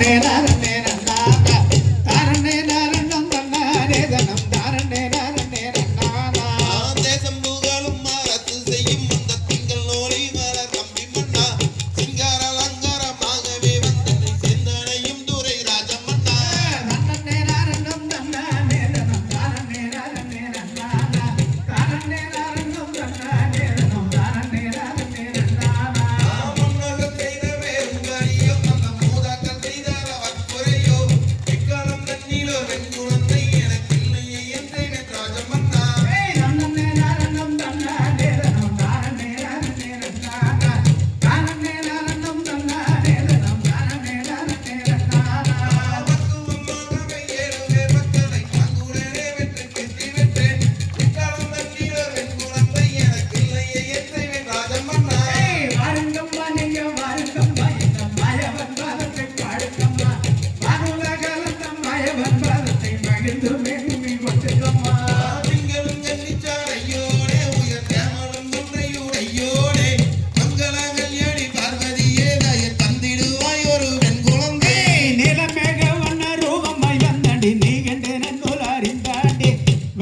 na na na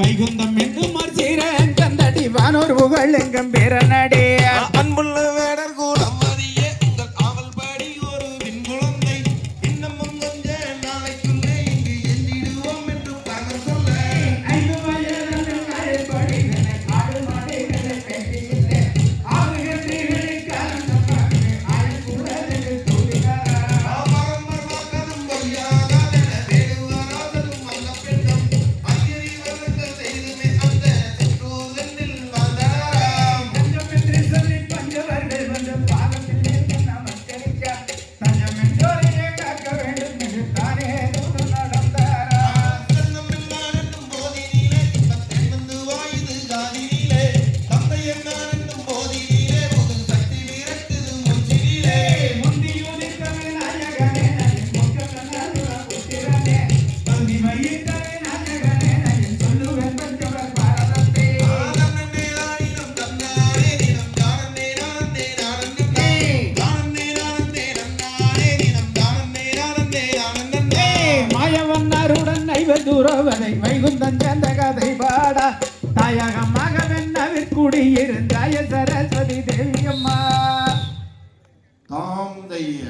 Vaikuntham என்றும் மறுசீரன் கந்தடி வானோர் புகழ் எங்கும் பிறனடே. துறவனை வைகுந்தன் சேர்ந்த கதை பாடா. தாயகமாக வெண்ணவிற்குடியிருந்தாய சரஸ்வதி தேவியம்மா தாம் தைய